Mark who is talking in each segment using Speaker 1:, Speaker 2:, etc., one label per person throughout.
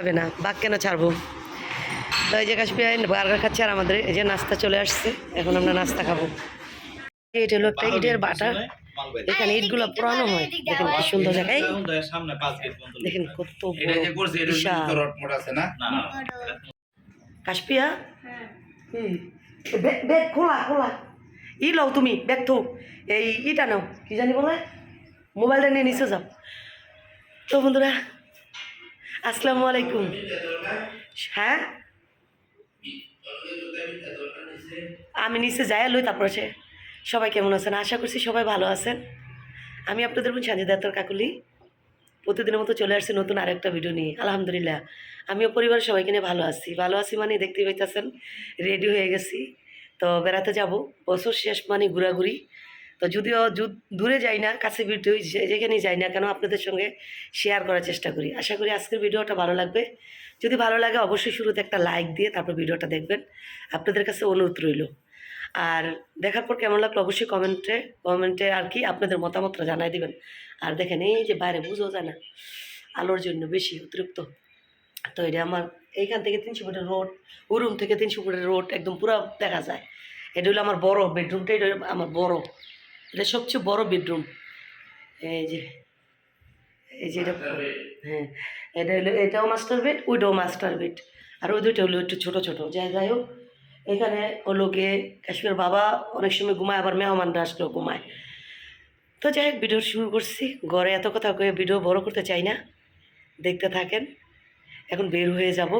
Speaker 1: যাবে না বাঘ কেন ছাড়বো? তো এই যে কাশ্মীর বার্গার খাচ্ছে আর আমাদের এই যে নাস্তা চলে আসছে এখন আমরা নাস্তা খাব। এটা হলো একটা ইটের বাটা। এখানে ইটগুলো পুরানো হয়। দেখেন কি সুন্দর জায়গা। এই
Speaker 2: সামনে পাঁচ গেট পর্যন্ত
Speaker 1: দেখেন কত কাশপিয়া ব্যাগ ব্যাগ খোলা খোলা। ই লও তুমি ব্যাগ থো। এই ইটা নাও কি জানি বলে? মোবাইলটা নিয়ে নিচে যাও। তো বন্ধুরা আসসালামু আলাইকুম। হ্যাঁ? আমি নিচে যাই লই তারপরে সে সবাই কেমন আছেন? আশা করছি সবাই ভালো আছেন। আমি আপনাদের বোন সঞ্জয় দত্তর কাকুলি। প্রতিদিনের মতো চলে আসছে নতুন আরেকটা ভিডিও নিয়ে। আলহামদুলিল্লাহ। আমিও পরিবারের সবাইকে নিয়ে ভালো আছি। ভালো আছি মানে দেখতে পাইতেছেন রেডি হয়ে গেছি। তো বেড়াতে যাব। বছর শেষ মানে ঘোরাঘুরি। তো যদিও দূরে যাই না কাছে ভিডিও যেখানেই যাই না কেন আপনাদের সঙ্গে শেয়ার করার চেষ্টা করি। আশা করি আজকের ভিডিওটা ভালো লাগবে। যদি ভালো লাগে অবশ্যই শুরুতে একটা লাইক দিয়ে তারপর ভিডিওটা দেখবেন। আপনাদের কাছে অনুরোধ রইল। আর দেখার পর কেমন লাগল অবশ্যই কমেন্টে কমেন্টে আর কি আপনাদের মতামতটা জানাই দিবেন। আর দেখেন এই যে বাইরে বুঝো যায় না, আলোর জন্য বেশি অতিরিক্ত। তো এটা আমার এইখান থেকে তিনশো ফুটের রোড ও রুম থেকে তিনশো ফুটের রোড একদম পুরো দেখা যায়। এটা হলো আমার বড় বেডরুমটা এটা আমার বড়। এটা সবচেয়ে বড় বেডরুম। এই যে এই যে এটা হ্যাঁ এটা হলো এটাও মাস্টার বেড ওইটাও মাস্টার বেড আর ওই দুইটা হলো একটু ছোটো ছোটো। যাই যাই হোক এখানে হলো গিয়ে কাশ্মীর বাবা অনেক সময় ঘুমায় আবার মেহমানরা আসলেও ঘুমায়। তো যাই হোক ভিডিও শুরু করছি। ঘরে এত কথা কয়ে ভিডিও বড় করতে চাই না। দেখতে থাকেন। এখন বের হয়ে যাব।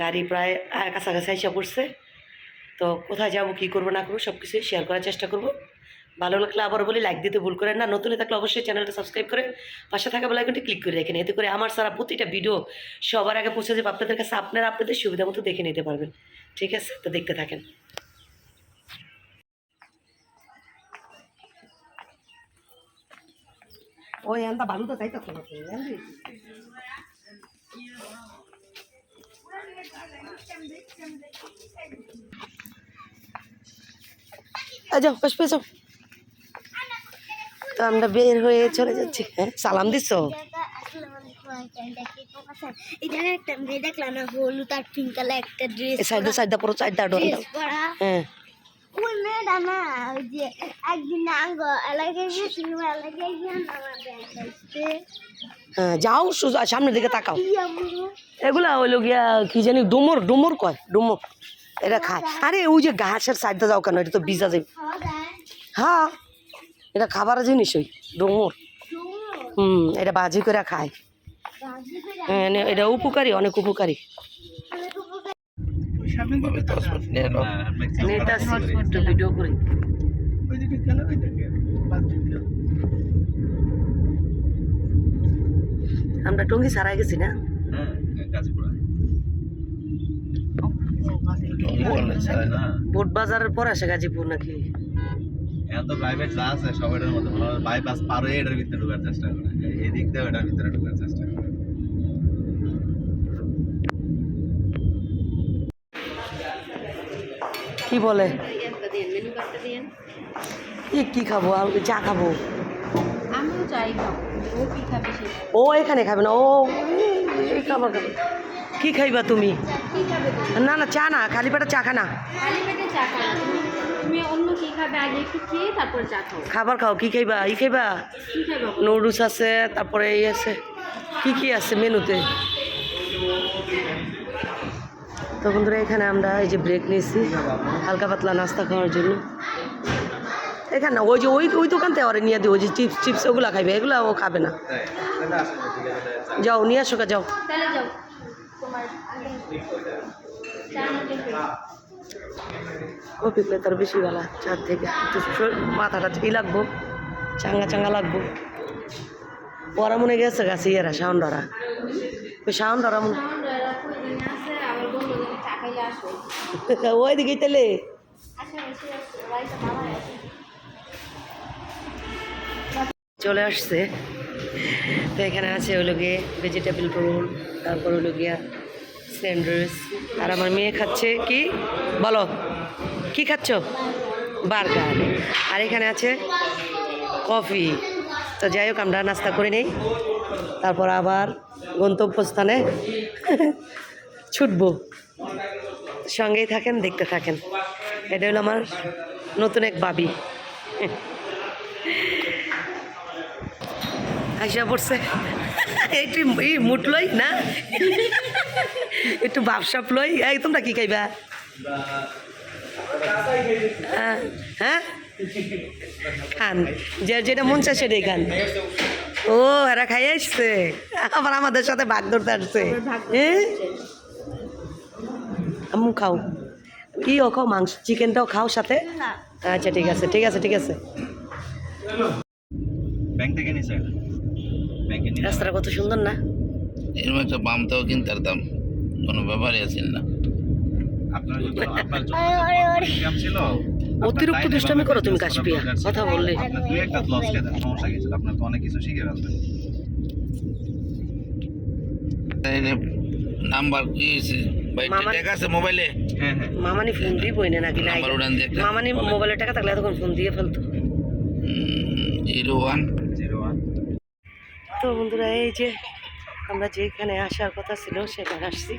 Speaker 1: গাড়ি প্রায় কাছাকাছি এসে পড়ছে। তো কোথায় যাব কি করব না করব সব কিছুই শেয়ার করার চেষ্টা করব। ভালো লাগলে আবার বলি লাইক দিতে ভুল করেন না। নতুন থাকলে অবশ্যই চ্যানেলটা সাবস্ক্রাইব করে পাশে থাকা বেলাইকনটি ক্লিক করে রাখেন এতে করে আমার সারা প্রতিটা ভিডিও সবার আগে পৌঁছে যাবে। আপনাদের কাছে আপনারা আপনাদের সুবিধা মতো দেখে নিতে পারবেন। ঠিক আছে? তো দেখতে থাকেন। ওই আনতা ভালো তো তাই তো যাও পুষ্পে যাও। তো আমরা বের হয়ে চলে যাচ্ছি। হ্যাঁ সালাম পরা হ্যাঁ। হ্যাঁ যাও সামনের দিকে তাকাও। এগুলা হইল গিয়া কি জানি, ডুমুর ডুমুর কয়, ডুমুর। এটা খায়। আরে, ওই যে ঘাসের সাইডটা যাও কেন, এটা তো ভিজা যাবে হ্যাঁ। এটা খাবার জিনিস ওই ডুমুর। হুম এটা বাজি করে খায়। হ্যাঁ, এনে- এটা উপকারী অনেক উপকারী। ভিডিও করি আমরা টঙ্গি সারাই গেছি না। বোট বাজারের পর আসে গাজীপুর নাকি?
Speaker 2: বাইপাস পার হয়ে এটার ভিতরে ঢোকার চেষ্টা করে। এদিক দিয়ে এটার ভিতরে ঢোকার চেষ্টা করে।
Speaker 1: কি বলে? কি কি খাব? আর চা খাব।
Speaker 3: আমিও চাই খাব ও কি খাবে
Speaker 1: ও এখানে খাবে না ও এই খাবার খাবে। কি খাইবা তুমি
Speaker 3: কি খাবে তুমি?
Speaker 1: না না চা না খালি পেটে চা খানা
Speaker 3: খালি পেটে চা খাও তুমি- তুমি অন্য কি খাবে? আগে একটু খেয়ে তারপর চা খাও।
Speaker 1: খাবার খাও কি খাইবা? ই খাইবা? নুডলস আছে তারপরে এই আছে। কি কি আছে মেনুতে? তো বন্ধুরা এখানে আমরা এই যে ব্রেক নিয়েছি হালকা পাতলা নাস্তা খাওয়ার জন্য। এখানে ওই যে ওই ওই দোকান থেকে ওরে নিয়ে দিই ওই যে চিপস চিপস ওগুলা খাইবে এগুলো ও খাবে না। যাও নিয়ে আসো যাও।
Speaker 3: যাও। তোমার আগে চা নিতে হবে।
Speaker 1: ও পিকলে তার বেশি বেলা, চার থেকে। মাথাটা ই লাগবো। চাঙ্গা চাঙ্গা লাগবো। ওরা মনে গেছে গেছে ইয়েরা সাউন্ডারা ওই সাউন্ডারা মনে
Speaker 3: এরা
Speaker 1: ওই
Speaker 3: মামা আছে
Speaker 1: চলে আসছে। তো এখানে আছে হলো গিয়ে ভেজিটেবল রোল তারপর হলো গিয়া স্যান্ডউইচ আর আমার মেয়ে খাচ্ছে কি? বলো, কি খাচ্ছ? বার্গার। আর এখানে আছে কফি। তো যাই হোক, আমরা নাস্তা করে নেই। তারপর আবার গন্তব্যস্থানে ছুটবো। সঙ্গেই থাকেন, দেখতে থাকেন। এটা হলো আমার নতুন এক বাবি। আইসা পড়ছে। একটু এই মুট লই না? একটু বাপসাপ লই। এই তোমরা কি খাইবা? হ্যাঁ, হ্যাঁ? খান। যে যেটা মন চায় সেটাই খান। ও এরা খাই আসছে। আবার আমাদের সাথে ভাগ ধরতে আসছে। হ্যাঁ? আম্মু খাও। ইও খাও মাংস চিকেনটাও খাও সাথে। আচ্ছা ঠিক আছে ঠিক আছে ঠিক আছে।
Speaker 2: ব্যাংক থেকে নিয়ে
Speaker 1: রাস্তাটা কত সুন্দর না?
Speaker 4: এরকম একটা বামটাও কিনতার দাম কোনো ব্যাপারই আছিল না।
Speaker 1: অতিরিক্ত দুষ্টামি করো তুমি কাশপিয়া। কথা বললে।
Speaker 4: নাম্বার কি টাকা আছে মোবাইলে
Speaker 2: হ্যাঁ হ্যাঁ।
Speaker 1: মামানি ফোন দিবই না নাকি
Speaker 4: নাম্বার উড়ান দিয়ে
Speaker 1: মামানি মোবাইলের টাকা থাকলে এতক্ষণ ফোন দিয়ে ফেলতো।
Speaker 4: জিরো ওয়ান
Speaker 1: তো বন্ধুরা এই যে আমরা যেখানে আসার কথা ছিল সেখানে আসছি।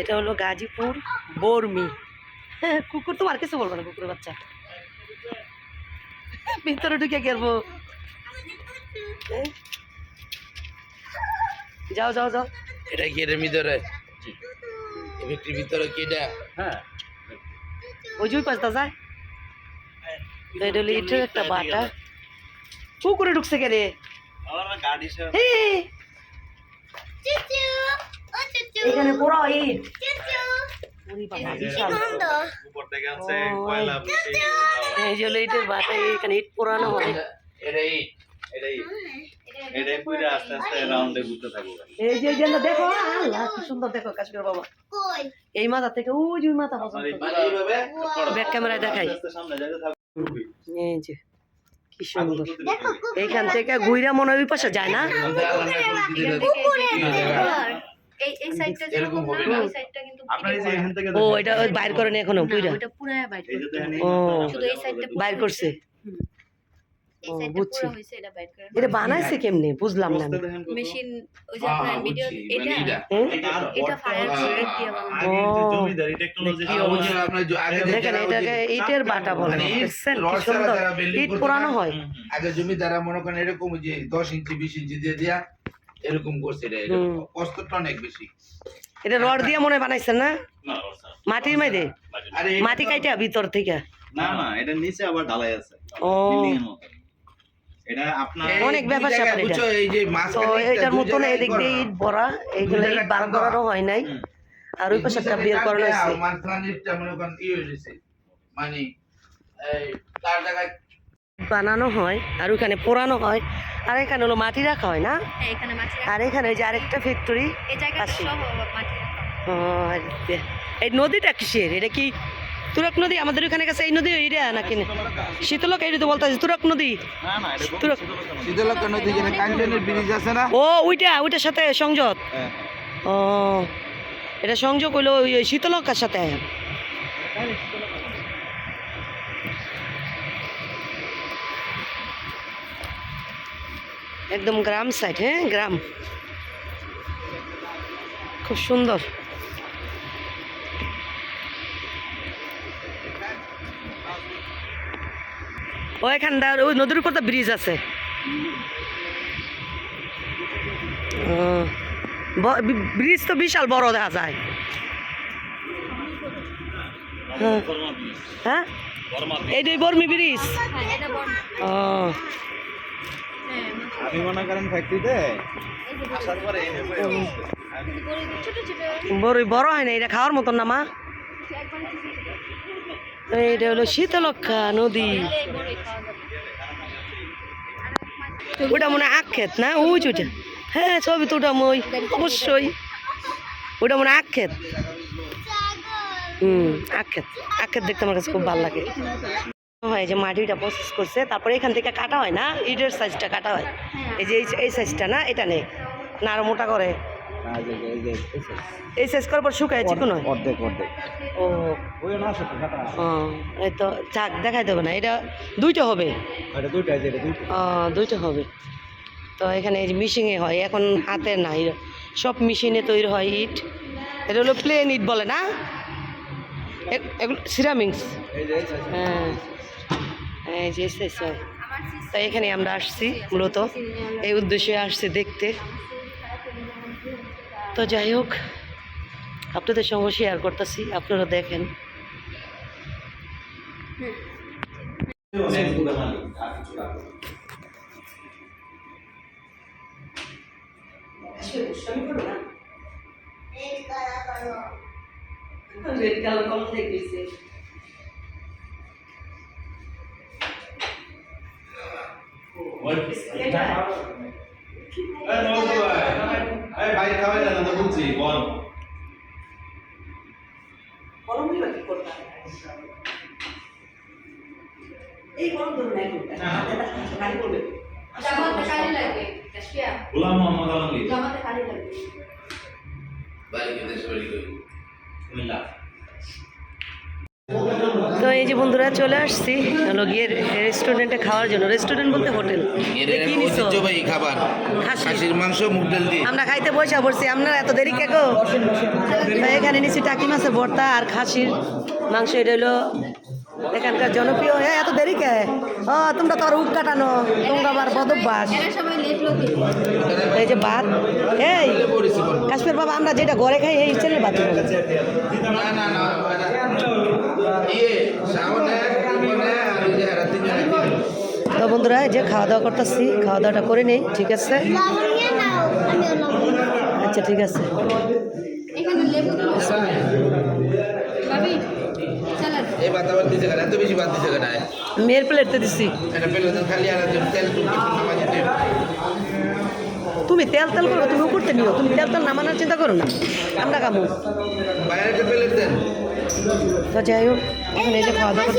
Speaker 1: এটা হলো গাজীপুর বর্মি। হ্যাঁ কুকুর তো আর কিছু বলব না কুকুরের বাচ্চা। ভিতরে ঢুকে গেলবো যাও যাও যাও।
Speaker 4: এটা কি এর ভিতরে? ভিতরে ভিতরে কি এটা?
Speaker 2: হ্যাঁ।
Speaker 1: ওই যে ওই পাশটা যায়। এটা হলো ইটের একটা বাটা। কুকুরে ঢুকছে কে রে এখানে পুরো ইট এই হলো ইটের এখানে ইট পোড়ানো হয়
Speaker 4: এটা এই
Speaker 1: যে দেখো আল্লাহ কি সুন্দর দেখো কাশ্মীর বাবা। এই মাথা থেকে ওই যে মাথা পর্যন্ত। ব্যাক ক্যামেরায় দেখাই। এই যে। কি সুন্দর
Speaker 5: দেখো,
Speaker 1: এইখান থেকে ঘুইরা মনে ওই পাশে যায় না? ও এটা বাইর করে
Speaker 3: এখনও
Speaker 2: এই
Speaker 1: ও
Speaker 3: শুধু এই সাইডটা
Speaker 1: বাইর করছে।
Speaker 3: এই সাইডটা পুরো হইছে এটা বাইট করে
Speaker 1: এটা বানাইছে কেমনে? বুঝলাম না আমি।
Speaker 2: বসতে দেখেন কত।
Speaker 3: মেশিন ওই যে
Speaker 4: হ্যাঁ,
Speaker 3: আপনার ভিডিও এটা
Speaker 4: এটা।
Speaker 2: এটা আরও
Speaker 3: এটা
Speaker 2: বড়।
Speaker 3: ফায়ার ব্রিগেড দিয়ে বানানো।
Speaker 2: আগে যে
Speaker 1: ও।
Speaker 2: জমিদারি টেকনোলজি
Speaker 4: ওই যে আপনার আগে
Speaker 1: দেখেন
Speaker 4: যারা ওই যে-
Speaker 1: এটাকে ইটের বাটা বলে।
Speaker 4: মানে
Speaker 1: দেখছেন কি সুন্দর? ইট
Speaker 4: করতে
Speaker 1: হয়।
Speaker 4: আগে জমিদারা মনে করেন এরকম যে দশ ইঞ্চি বিশ ইঞ্চি দিয়ে দিয়া এরকম করছে। কষ্টটা অনেক বেশি।
Speaker 1: এটা রড দিয়ে মনে বানাইছেন না? মাটির মাইদে মাটি কাইটা ভিতর থেকে?
Speaker 2: না না এটা নিচে আবার ঢালাই আছে।
Speaker 1: ও।
Speaker 2: এটা আপনার
Speaker 1: অনেক ব্যাপার
Speaker 4: জায়গায়
Speaker 1: স্যাপার এটা।
Speaker 4: এই যে
Speaker 1: তো এটার মতন এদিক দিয়ে ইট ভরা এইগুলো ইট বার করানো হয় নাই। আর ওই পাশে একটা
Speaker 4: দুই
Speaker 1: বিয়ের করানো হয়েছে
Speaker 4: মাঝখানে মনে করেন ই হয়ে মানে এই তার জায়গায়
Speaker 1: বানানো হয় আর ওখানে পোড়ানো হয় আর এখানে হলো মাটি রাখা হয় না?
Speaker 3: হ্যাঁ,
Speaker 1: আর এখানে যে আরেকটা ফ্যাক্টরি
Speaker 3: এই
Speaker 1: নদীটা কিসের? এটা কি তুরক নদী আমাদের ওখানে কাছে এই নদী এইটা নাকি শীতলক এই তো বলতে তুরক নদী। তুরক
Speaker 4: শীতলক্ষা নদী যেখানে কাঞ্চনের ব্রিজ আছে না?
Speaker 1: ও ওইটা ওইটার সাথে সংযোগ
Speaker 2: হ্যাঁ।
Speaker 1: ও এটা সংযোগ হইল ওই শীতলকার সাথে। একদম গ্রাম সাইড হ্যাঁ গ্রাম। খুব সুন্দর। ও এখানটা ওই নদীর উপর তো ব্রিজ আছে। ব্রিজ তো বিশাল বড় দেখা যায়। হ্যাঁ। হ্যাঁ? এইটাই বর্মি ব্রিজ ও।
Speaker 2: আমি মনে করেন ফ্যাক্টরিতে আসার পরে
Speaker 1: বড় হয় না এটা খাওয়ার মতন না মা। এইটা হলো শীতলক্ষা নদী। ওটা মনে আক্ষেত না? ওই যে হ্যাঁ ছবি তো ওটা মই, অবশ্যই। ওটা মনে আক্ষেত। হুম, আক্ষেত। আক্ষেত দেখতে আমার কাছে খুব ভালো লাগে। হয় যে মাটিটা প্রসেস করছে, তারপরে এখান থেকে কাটা হয় না? ইটের সাইজটা কাটা হয়। এই যে এই- সাইজটা না, এটা নেই। না আরও মোটা করে।
Speaker 2: এই যে- এই
Speaker 1: সাইজ করার পর শুকায় চিকন হয়
Speaker 2: অর্ধেক অর্ধেক।
Speaker 1: ও।
Speaker 2: না
Speaker 1: এই তো চাক দেখাই দেবে না। এটা দুইটা হবে?
Speaker 2: এটা দুইটা
Speaker 1: হবে। তো এখানে এই মিশিংয়ে হয় এখন হাতে নাই। সব মেশিনে তৈরি হয় ইট। এটা হলো প্লেন ইট বলে না? এগুলো সিরামিক্স হ্যাঁ। এই যে শেষ হয় তাই এখানে আমরা আসছি মূলত। এই উদ্দেশ্যে আসছি দেখতে। তো যাই হোক আপনাদের সঙ্গে শেয়ার করতেছি আপনারা দেখেন। রেড কালার কম দেখেছে
Speaker 2: ভাই খাওয়াই না তো বুঝছি বল।
Speaker 1: গরম কি করতে এই গরম ধরুন এখন গাড়ি করবে।
Speaker 3: জামাতে কালি লাগবে কাশিয়া
Speaker 2: গোলাম মোহাম্মদ আলমগীর।
Speaker 3: জামাতে খালি লাগবে।
Speaker 4: বাড়ি সরি করি
Speaker 1: তো এই যে বন্ধুরা চলে আসছি হলো গিয়ে রেস্টুরেন্টে খাওয়ার জন্য। রেস্টুরেন্ট বলতে হোটেল। কি নিছো?
Speaker 4: খাবার। খাসির। মাংস মুগ ডাল দিয়ে।
Speaker 1: আমরা খাইতে বসে পড়ছি আপনারা এত দেরি কে গো? এখানে নিচ্ছি টাকি মাছের ভর্তা আর খাসির মাংস। এটা হলো এখানকার জনপ্রিয়। হ্যাঁ এত দেরি কে? ও তোমরা তো আর উপ কাটানো তোমরা আবার বদভ্যাস। এই যে ভাত। এই কাশ্মীর বাবা আমরা যেটা ঘরে খাই এই ছেলে ভাত।
Speaker 4: না না না ইয়ে সামনে মনে আর ওই যে এরা তিনজনে
Speaker 1: তো বন্ধুরা এই যে খাওয়া দাওয়া করতেছি খাওয়া দাওয়াটা করে নেই ঠিক আছে? আচ্ছা ঠিক আছে। মেয়ের দিছি।
Speaker 4: এটা তো খালি আর তেল
Speaker 1: তুমি তেল তেল করো তুমি করতে নিও। তুমি তেল তেল নামানোর চিন্তা করো না। আমরা কামু তো যাই হোক এখন এই যে খাওয়া দাওয়া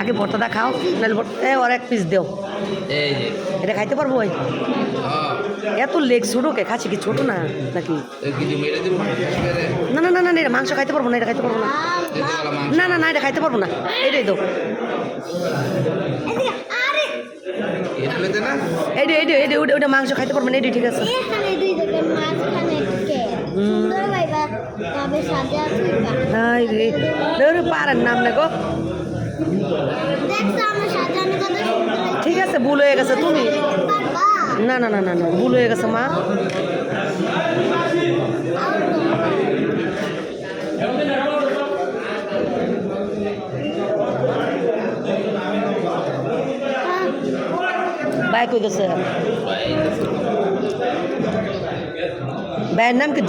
Speaker 1: আগে ভর্তাটা খাও নাহলে ভর্তা এ ওর এক পিস দেও। এটা খাইতে পারব ওই?
Speaker 4: হ্যাঁ।
Speaker 1: এত লেগ ছোটো কে? খাচ্ছি কি ছোটো না নাকি?
Speaker 4: এই কিছু মেরে দেবো কাশ্মীরে
Speaker 1: না। না না না না, এটা মাংস খাইতে পারব না এটা খাইতে পারব না। না না না এটা খাইতে পারব না। এটাই দাও।
Speaker 4: লেতে না?
Speaker 1: এইটা এইটা এইটা ওটা ওটা মাংস খাইতে পারব না এটাই ঠিক আছে। পারার নাম না গো? ঠিক আছে ভুল হয়ে গেছে তুমি? না না না না না ভুল হয়ে গেছে মা। ভাই কই গেছে? ভাইয়ের নাম কি?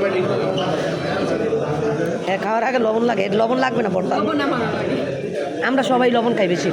Speaker 4: বাড়ি
Speaker 1: হ্যাঁ খাওয়ার আগে লবণ লাগে। লবণ লাগবে না বর্তমান?
Speaker 3: লবণ আমার
Speaker 1: আমরা সবাই লবণ খাই বেশি।